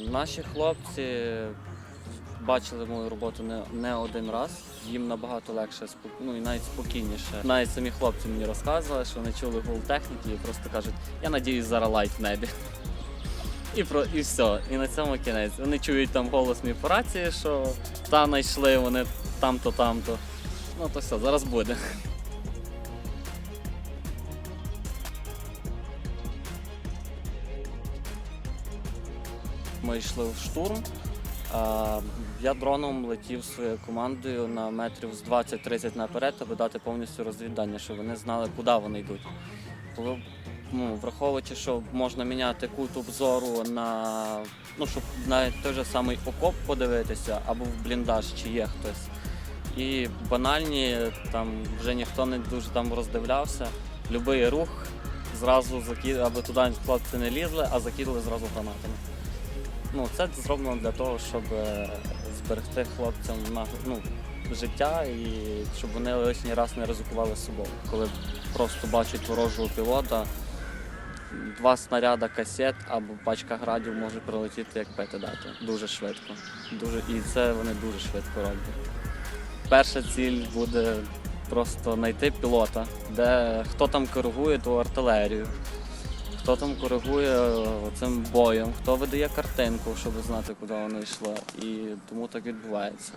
Наші хлопці бачили мою роботу не, не один раз. Їм набагато легше, ну і навіть спокійніше. Навіть самі хлопці мені розказували, що вони чули гул техніки і просто кажуть, я надіюсь, зараз лайт в небі. І про і все. І на цьому кінець. Вони чують там голос мій по рації, що та знайшли, вони там-то, там-то. Ну то все, зараз буде. Ми йшли в штурм. Я дроном летів своєю командою на метрів з 20-30 наперед, аби дати повністю розвідання, щоб вони знали, куди вони йдуть. Ну, враховуючи, що можна міняти кут обзору на ну, щоб навіть той же самий окоп подивитися або в бліндаж, чи є хтось. І банальні, там вже ніхто не дуже там роздивлявся. Любий рух зразу закид, аби туди хлопці не лізли, а закидали зразу гранатами. Ну, це зроблено для того, щоб е, зберегти хлопцям на, ну, життя і щоб вони лишній раз не ризикували собою. Коли просто бачать ворожого пілота, два снаряда касет або пачка градів може прилетіти як п'яти дати. Дуже швидко. Дуже, і це вони дуже швидко роблять. Перша ціль буде просто знайти пілота, де хто там коригує ту артилерію, хто там коригує е, цим боєм, хто видає картинку, щоб знати, куди воно йшло. І тому так відбувається.